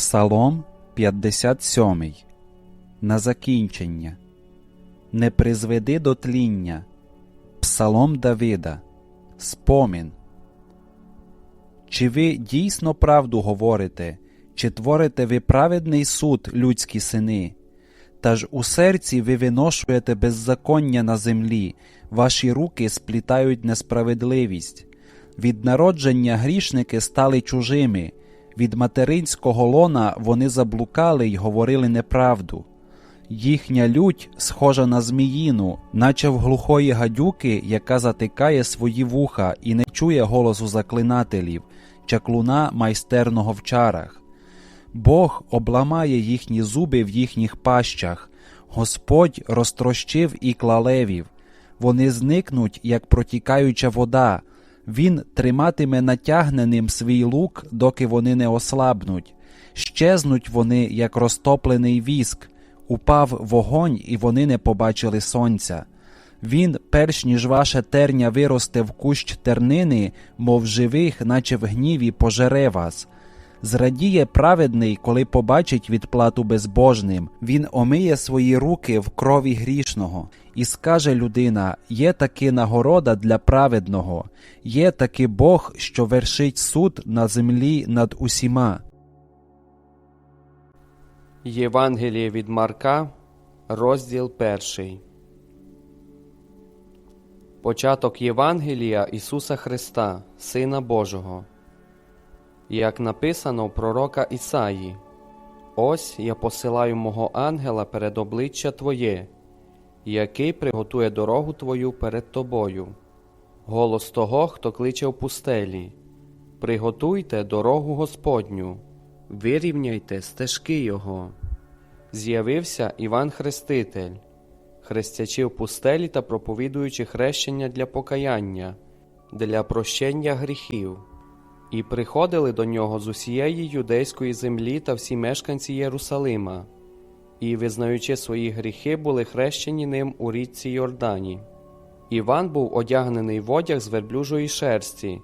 Псалом 57. На закінчення. Не призведи до тління. Псалом Давида. Спомін. Чи ви дійсно правду говорите, чи творите ви праведний суд, людські сини? Та ж у серці ви виношуєте беззаконня на землі, ваші руки сплітають несправедливість. Від народження грішники стали чужими, від материнського лона вони заблукали й говорили неправду. Їхня лють схожа на зміїну, наче в глухої гадюки, яка затикає свої вуха і не чує голосу заклинателів, чаклуна майстерного в чарах. Бог обламає їхні зуби в їхніх пащах, Господь розтрощив і клалевів, вони зникнуть, як протікаюча вода. Він триматиме натягненим свій лук, доки вони не ослабнуть. Щезнуть вони, як розтоплений віск, упав вогонь, і вони не побачили сонця. Він, перш ніж ваше терня виросте в кущ тернини, мов живих, наче в гніві, пожере вас. Зрадіє праведний, коли побачить відплату безбожним, він омиє свої руки в крові грішного, і скаже людина: є таки нагорода для праведного, є таки Бог, що вершить суд на землі над усіма. Євангеліє від Марка, розділ перший. Початок Євангелія Ісуса Христа, Сина Божого. Як написано в пророка Ісаї, Ось я посилаю мого ангела перед обличчя Твоє, який приготує дорогу Твою перед Тобою. Голос того, хто кличе в пустелі. Приготуйте дорогу Господню, вирівняйте стежки Його. З'явився Іван Хреститель, хрестячи в пустелі та проповідуючи хрещення для покаяння, для прощення гріхів. І приходили до нього з усієї юдейської землі та всі мешканці Єрусалима, і, визнаючи свої гріхи, були хрещені ним у річці Йордані. Іван був одягнений в одяг з верблюжої шерсті,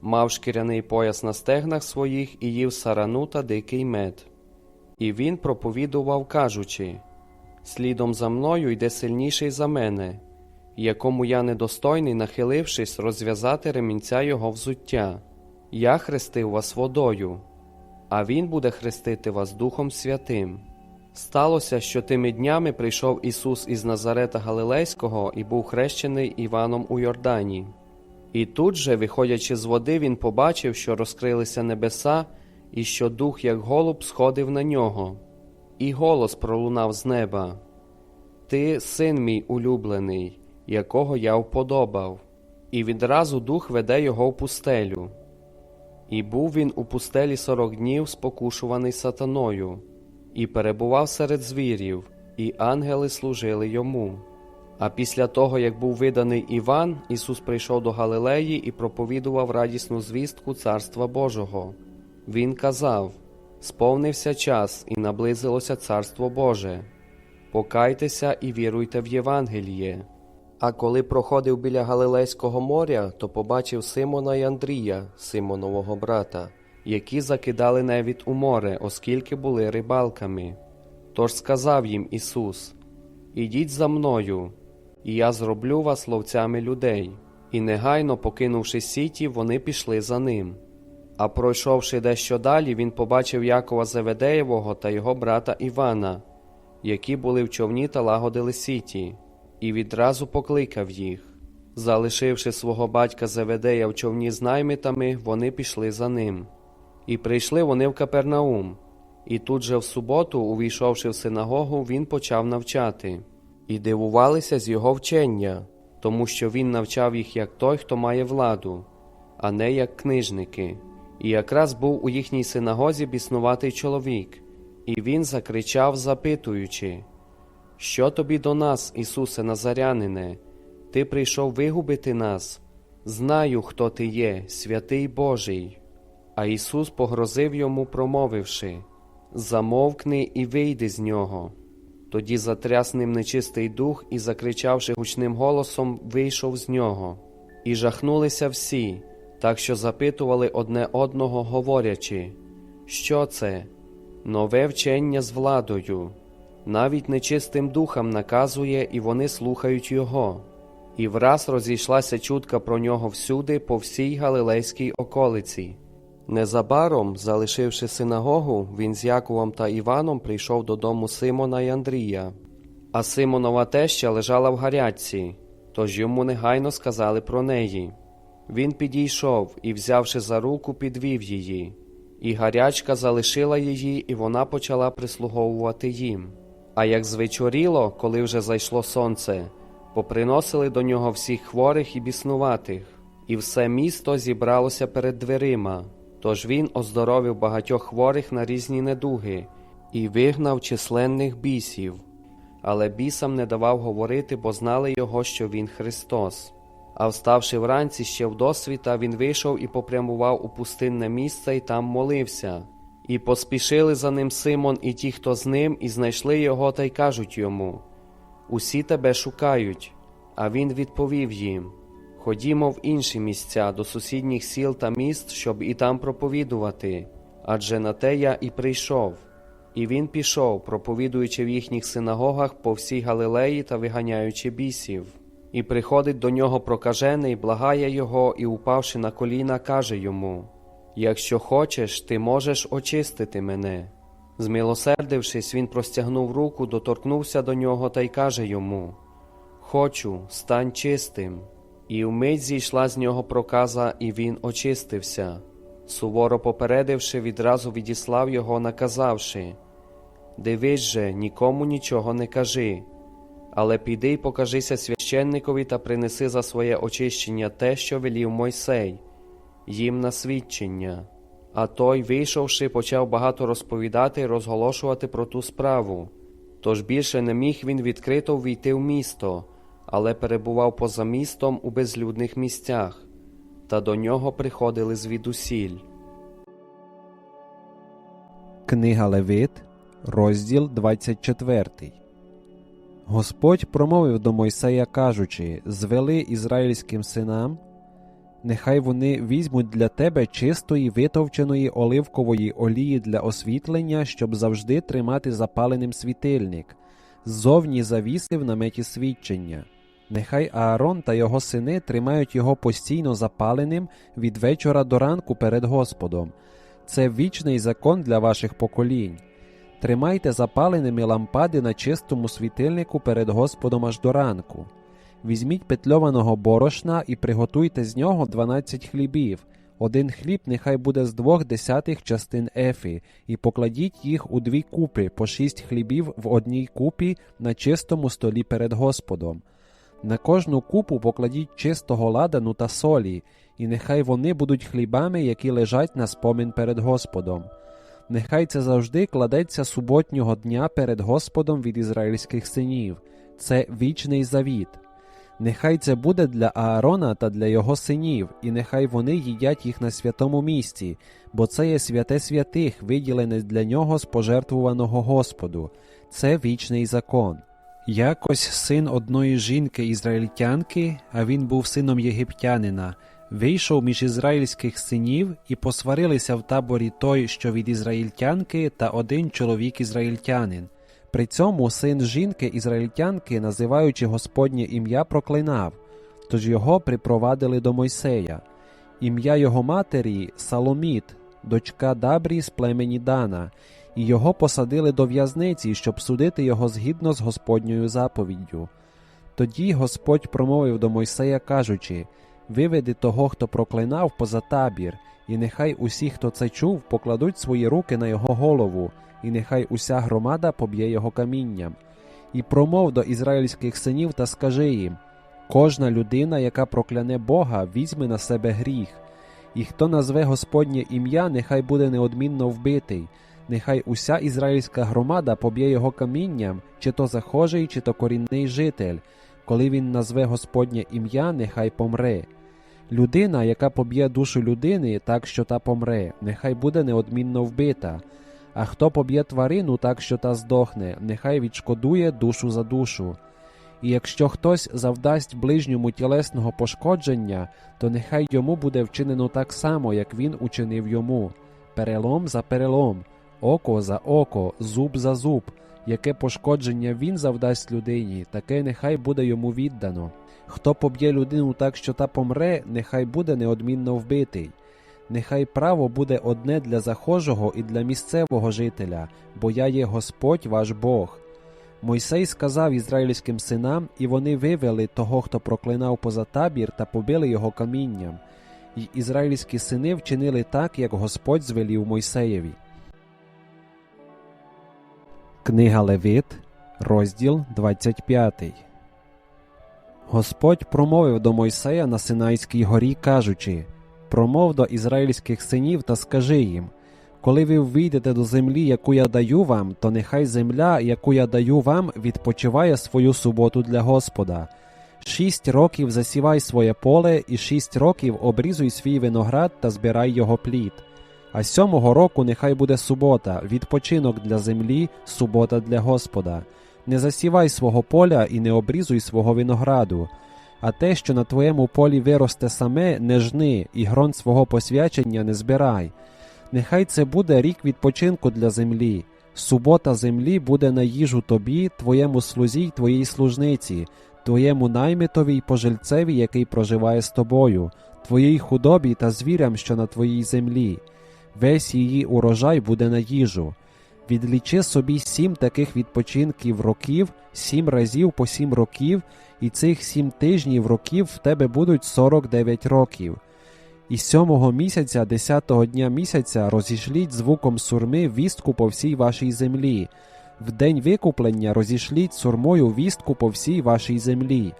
мав шкіряний пояс на стегнах своїх і їв сарану та дикий мед. І він проповідував, кажучи: Слідом за мною йде сильніший за мене, якому я недостойний, нахилившись, розв'язати ремінця його взуття. Я хрестив вас водою, а Він буде хрестити вас Духом Святим. Сталося, що тими днями прийшов Ісус із Назарета Галилейського і був хрещений Іваном у Йордані. І тут же, виходячи з води, він побачив, що розкрилися небеса, і що дух, як голуб, сходив на нього, і голос пролунав з неба: Ти, син мій улюблений, якого я вподобав, і відразу дух веде його в пустелю. І був він у пустелі сорок днів, спокушуваний сатаною, і перебував серед звірів, і ангели служили йому. А після того, як був виданий Іван, Ісус прийшов до Галилеї і проповідував радісну звістку Царства Божого. Він казав: Сповнився час, і наблизилося Царство Боже. Покайтеся і віруйте в Євангеліє. А коли проходив біля Галилейського моря, то побачив Симона й Андрія, Симонового брата, які закидали невід у море, оскільки були рибалками. Тож сказав їм Ісус: Ідіть за мною, і я зроблю вас ловцями людей. І негайно, покинувши сіті, вони пішли за ним. А пройшовши дещо далі, він побачив Якова Зеведеєвого та його брата Івана, які були в човні та лагодили сіті і відразу покликав їх. Залишивши свого батька Зеведея в човні з наймитами, вони пішли за ним. І прийшли вони в Капернаум. І тут же в суботу, увійшовши в синагогу, він почав навчати, і дивувалися з його вчення, тому що він навчав їх як той, хто має владу, а не як книжники. І якраз був у їхній синагозі біснуватий чоловік, і він закричав, запитуючи що тобі до нас, Ісусе Назарянине? Ти прийшов вигубити нас? Знаю, хто ти є, святий Божий. А Ісус погрозив йому, промовивши Замовкни і вийди з нього. Тоді затряс ним нечистий дух і, закричавши гучним голосом, вийшов з нього. І жахнулися всі, так що запитували одне одного, говорячи, що це? нове вчення з владою, навіть нечистим духам наказує, і вони слухають його. І враз розійшлася чутка про нього всюди, по всій галилейській околиці. Незабаром, залишивши синагогу, він з Яковом та Іваном прийшов додому Симона й Андрія. А Симонова теща лежала в гарячці, тож йому негайно сказали про неї. Він підійшов і, взявши за руку, підвів її. І гарячка залишила її, і вона почала прислуговувати їм. А як звечоріло, коли вже зайшло сонце, поприносили до нього всіх хворих і біснуватих, і все місто зібралося перед дверима. Тож він оздоровив багатьох хворих на різні недуги і вигнав численних бісів, але бісам не давав говорити, бо знали його, що він Христос. А вставши вранці ще в досвіта, він вийшов і попрямував у пустинне місце і там молився. І поспішили за ним Симон і ті, хто з ним, і знайшли його та й кажуть йому: Усі тебе шукають. А він відповів їм: Ходімо в інші місця до сусідніх сіл та міст, щоб і там проповідувати, адже на те я і прийшов. І він пішов, проповідуючи в їхніх синагогах по всій Галилеї та виганяючи бісів. І приходить до нього прокажений, благає його, і, упавши на коліна, каже йому: Якщо хочеш, ти можеш очистити мене. Змилосердившись, він простягнув руку, доторкнувся до нього та й каже йому: Хочу, стань чистим. І вмить зійшла з нього проказа, і він очистився. Суворо попередивши, відразу відіслав його, наказавши: Дивись же, нікому нічого не кажи, але піди й покажися священникові та принеси за своє очищення те, що велів Мойсей, їм на свідчення. А той, вийшовши, почав багато розповідати і розголошувати про ту справу. Тож більше не міг він відкрито ввійти в місто, але перебував поза містом у безлюдних місцях, та до нього приходили звідусіль. Книга Левит, розділ 24. Господь промовив до Мойсея, кажучи: Звели ізраїльським синам, нехай вони візьмуть для тебе чистої витовченої оливкової олії для освітлення, щоб завжди тримати запаленим світильник, завіси в наметі свідчення. Нехай Аарон та його сини тримають його постійно запаленим від вечора до ранку перед Господом. Це вічний закон для ваших поколінь. Тримайте запаленими лампади на чистому світильнику перед Господом аж до ранку. Візьміть петльованого борошна і приготуйте з нього 12 хлібів. Один хліб нехай буде з двох десятих частин ефі, і покладіть їх у дві купи, по шість хлібів в одній купі на чистому столі перед Господом. На кожну купу покладіть чистого ладану та солі, і нехай вони будуть хлібами, які лежать на спомин перед Господом. Нехай це завжди кладеться суботнього дня перед Господом від ізраїльських синів. Це вічний завіт. Нехай це буде для Аарона та для його синів, і нехай вони їдять їх на святому місці, бо це є святе святих, виділене для нього з пожертвуваного Господу. Це вічний закон. Якось син одної жінки ізраїльтянки, а він був сином єгиптянина, вийшов між ізраїльських синів і посварилися в таборі той, що від ізраїльтянки, та один чоловік ізраїльтянин. При цьому син жінки ізраїльтянки, називаючи Господнє ім'я, проклинав, тож його припровадили до Мойсея. Ім'я його матері Саломіт, дочка Дабрі з племені Дана, і його посадили до в'язниці, щоб судити його згідно з Господньою заповіддю. Тоді Господь промовив до Мойсея, кажучи: Виведи того, хто проклинав поза табір, і нехай усі, хто це чув, покладуть свої руки на його голову, і нехай уся громада поб'є його камінням. І промов до ізраїльських синів та скажи їм: кожна людина, яка прокляне Бога, візьме на себе гріх, і хто назве Господнє ім'я, нехай буде неодмінно вбитий. Нехай уся ізраїльська громада поб'є його камінням, чи то захожий, чи то корінний житель. Коли він назве Господнє ім'я, нехай помре. Людина, яка поб'є душу людини, так що та помре, нехай буде неодмінно вбита. А хто поб'є тварину так, що та здохне, нехай відшкодує душу за душу. І якщо хтось завдасть ближньому тілесного пошкодження, то нехай йому буде вчинено так само, як він учинив йому перелом за перелом, око за око, зуб за зуб. Яке пошкодження він завдасть людині, таке нехай буде йому віддано. Хто поб'є людину так, що та помре, нехай буде неодмінно вбитий. Нехай право буде одне для захожого і для місцевого жителя, бо я є Господь ваш Бог. Мойсей сказав ізраїльським синам, і вони вивели того, хто проклинав поза табір, та побили його камінням. І ізраїльські сини вчинили так, як Господь звелів Мойсеєві. Книга Левит, розділ 25. Господь промовив до Мойсея на Синайській горі, кажучи: Промов до ізраїльських синів та скажи їм: коли ви вийдете до землі, яку я даю вам, то нехай земля, яку я даю вам, відпочиває свою суботу для Господа. Шість років засівай своє поле, і шість років обрізуй свій виноград та збирай його плід. А сьомого року нехай буде субота, відпочинок для землі, субота для Господа. Не засівай свого поля і не обрізуй свого винограду. А те, що на твоєму полі виросте саме, не жни, і грон свого посвячення не збирай. Нехай це буде рік відпочинку для землі. Субота землі буде на їжу тобі, твоєму слузі й твоїй служниці, твоєму наймитові й пожильцеві, який проживає з тобою, твоїй худобі та звірям, що на твоїй землі. Весь її урожай буде на їжу. Відлічи собі сім таких відпочинків років, сім разів по сім років, і цих сім тижнів років в тебе будуть сорок дев'ять років. І сьомого місяця, десятого дня місяця, розішліть звуком сурми вістку по всій вашій землі. В день викуплення розішліть сурмою вістку по всій вашій землі.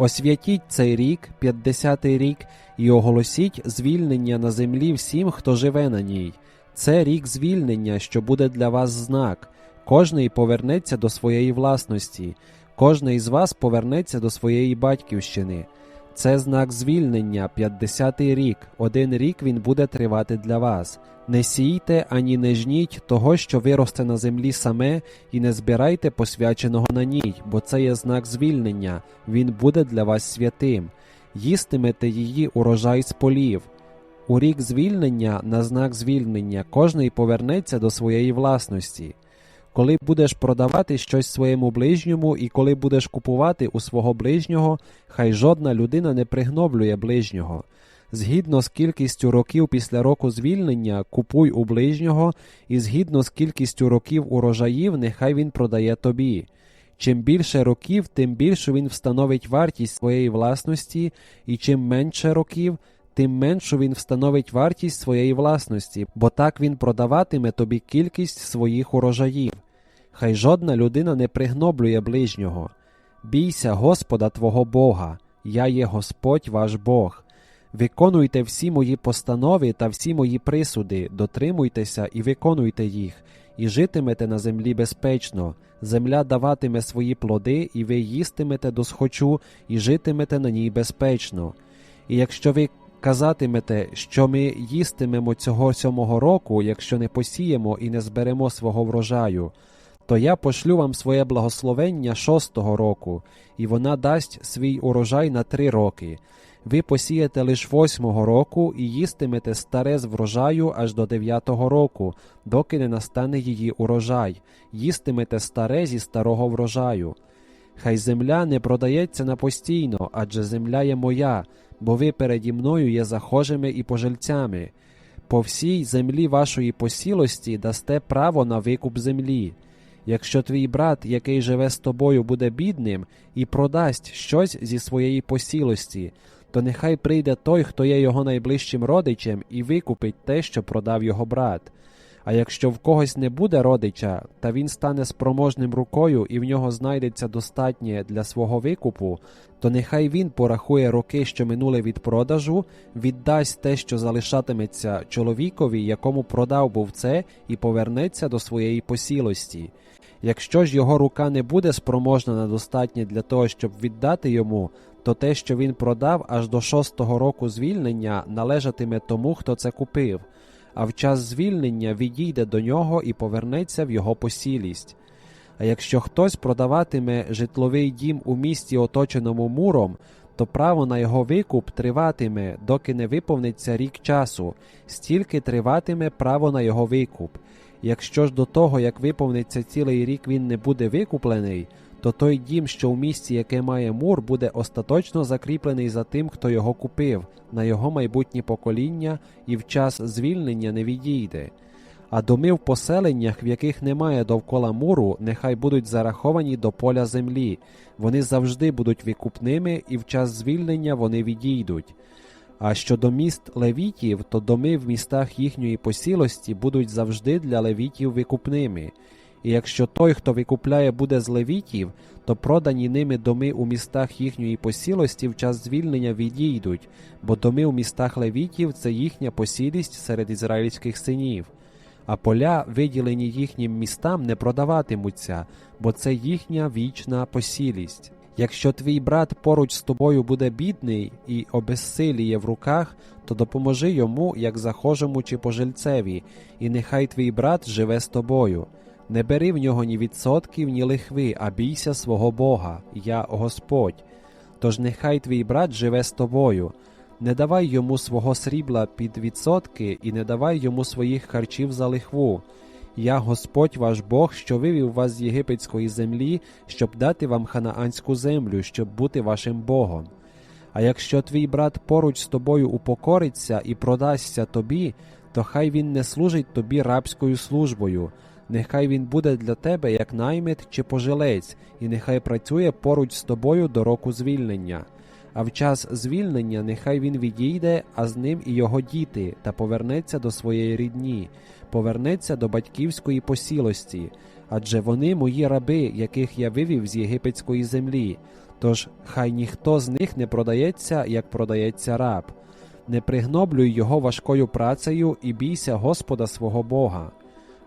Освятіть цей рік, п'ятдесятий рік, і оголосіть звільнення на землі всім, хто живе на ній. Це рік звільнення, що буде для вас знак. Кожний повернеться до своєї власності, кожний з вас повернеться до своєї батьківщини. Це знак звільнення, 50-й рік. Один рік він буде тривати для вас. Не сійте ані не жніть того, що виросте на землі саме, і не збирайте посвяченого на ній, бо це є знак звільнення, він буде для вас святим. Їстимете її урожай з полів. У рік звільнення на знак звільнення кожний повернеться до своєї власності. Коли будеш продавати щось своєму ближньому, і коли будеш купувати у свого ближнього, хай жодна людина не пригноблює ближнього. Згідно з кількістю років після року звільнення, купуй у ближнього, і згідно з кількістю років урожаїв, нехай він продає тобі. Чим більше років, тим більше він встановить вартість своєї власності, і чим менше років, тим меншу він встановить вартість своєї власності, бо так він продаватиме тобі кількість своїх урожаїв. Хай жодна людина не пригноблює ближнього. Бійся Господа Твого Бога, я є Господь ваш Бог. Виконуйте всі мої постанови та всі мої присуди, дотримуйтеся і виконуйте їх, і житимете на землі безпечно. Земля даватиме свої плоди, і ви їстимете досхочу, і житимете на ній безпечно. І якщо ви казатимете, що ми їстимемо цього сьомого року, якщо не посіємо і не зберемо свого врожаю, то я пошлю вам своє благословення шостого року, і вона дасть свій урожай на три роки. Ви посієте лиш восьмого року і їстимете старе з врожаю аж до дев'ятого року, доки не настане її урожай, їстимете старе зі старого врожаю. Хай земля не продається на постійно, адже земля є моя, бо ви переді мною є захожими і пожильцями. По всій землі вашої посілості дасте право на викуп землі. Якщо твій брат, який живе з тобою, буде бідним і продасть щось зі своєї посілості, то нехай прийде той, хто є його найближчим родичем, і викупить те, що продав його брат. А якщо в когось не буде родича, та він стане спроможним рукою і в нього знайдеться достатнє для свого викупу, то нехай він порахує роки, що минули від продажу, віддасть те, що залишатиметься чоловікові, якому продав був це, і повернеться до своєї посілості. Якщо ж його рука не буде спроможна на достатнє для того, щоб віддати йому, то те, що він продав аж до шостого року звільнення, належатиме тому, хто це купив, а в час звільнення відійде до нього і повернеться в його посілість. А якщо хтось продаватиме житловий дім у місті, оточеному муром, то право на його викуп триватиме, доки не виповниться рік часу, стільки триватиме право на його викуп. Якщо ж до того, як виповниться цілий рік, він не буде викуплений, то той дім, що в місті, яке має мур, буде остаточно закріплений за тим, хто його купив, на його майбутнє покоління, і в час звільнення не відійде. А доми в поселеннях, в яких немає довкола муру, нехай будуть зараховані до поля землі. Вони завжди будуть викупними, і в час звільнення вони відійдуть. А щодо міст левітів, то доми в містах їхньої посілості будуть завжди для левітів викупними. І якщо той, хто викупляє, буде з левітів, то продані ними доми у містах їхньої посілості в час звільнення відійдуть, бо доми у містах левітів це їхня посілість серед ізраїльських синів. А поля, виділені їхнім містам, не продаватимуться, бо це їхня вічна посілість. Якщо твій брат поруч з тобою буде бідний і обезсиліє в руках, то допоможи йому, як захожому чи пожильцеві, і нехай твій брат живе з тобою. Не бери в нього ні відсотків, ні лихви, а бійся свого Бога, я Господь. Тож нехай твій брат живе з тобою. Не давай йому свого срібла під відсотки і не давай йому своїх харчів за лихву. Я Господь ваш Бог, що вивів вас з єгипетської землі, щоб дати вам ханаанську землю, щоб бути вашим Богом. А якщо твій брат поруч з тобою упокориться і продасться тобі, то хай він не служить тобі рабською службою, нехай він буде для тебе як наймит чи пожилець, і нехай працює поруч з тобою до року звільнення. А в час звільнення нехай він відійде, а з ним і його діти, та повернеться до своєї рідні, повернеться до батьківської посілості, адже вони мої раби, яких я вивів з єгипетської землі. Тож хай ніхто з них не продається, як продається раб. Не пригноблюй його важкою працею і бійся Господа свого Бога.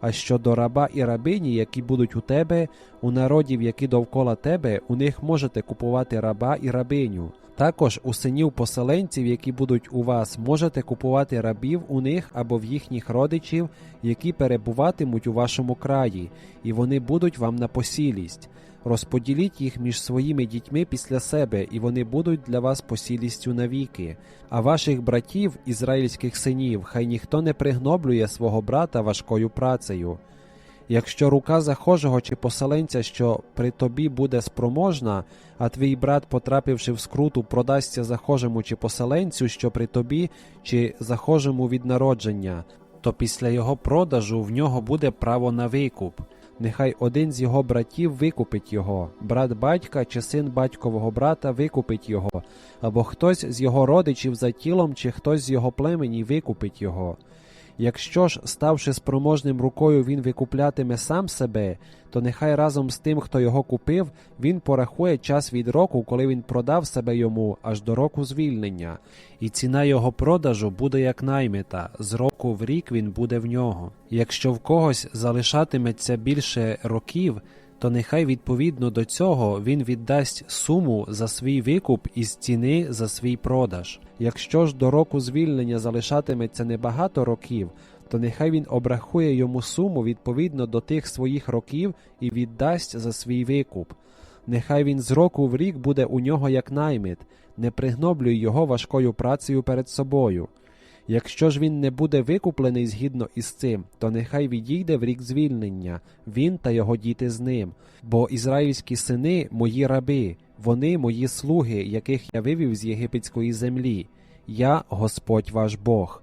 А щодо раба і рабині, які будуть у тебе, у народів, які довкола тебе, у них можете купувати раба і рабиню. Також у синів поселенців, які будуть у вас, можете купувати рабів у них або в їхніх родичів, які перебуватимуть у вашому краї, і вони будуть вам на посілість. Розподіліть їх між своїми дітьми після себе, і вони будуть для вас посілістю навіки. А ваших братів, ізраїльських синів, хай ніхто не пригноблює свого брата важкою працею. Якщо рука захожого чи поселенця, що при тобі буде спроможна, а твій брат, потрапивши в скруту, продасться захожому чи поселенцю, що при тобі, чи захожому від народження, то після його продажу в нього буде право на викуп. Нехай один з його братів викупить його, брат батька чи син батькового брата викупить його, або хтось з його родичів за тілом, чи хтось з його племені викупить його. Якщо ж, ставши спроможним рукою, він викуплятиме сам себе, то нехай разом з тим, хто його купив, він порахує час від року, коли він продав себе йому, аж до року звільнення, і ціна його продажу буде як наймита, з року в рік він буде в нього. Якщо в когось залишатиметься більше років, то нехай відповідно до цього він віддасть суму за свій викуп із ціни за свій продаж. Якщо ж до року звільнення залишатиметься небагато років, то нехай він обрахує йому суму відповідно до тих своїх років і віддасть за свій викуп. Нехай він з року в рік буде у нього як наймит, не пригноблюй його важкою працею перед собою. Якщо ж він не буде викуплений згідно із цим, то нехай відійде в рік звільнення, він та його діти з ним. Бо ізраїльські сини мої раби, вони мої слуги, яких я вивів з єгипетської землі. Я Господь ваш Бог.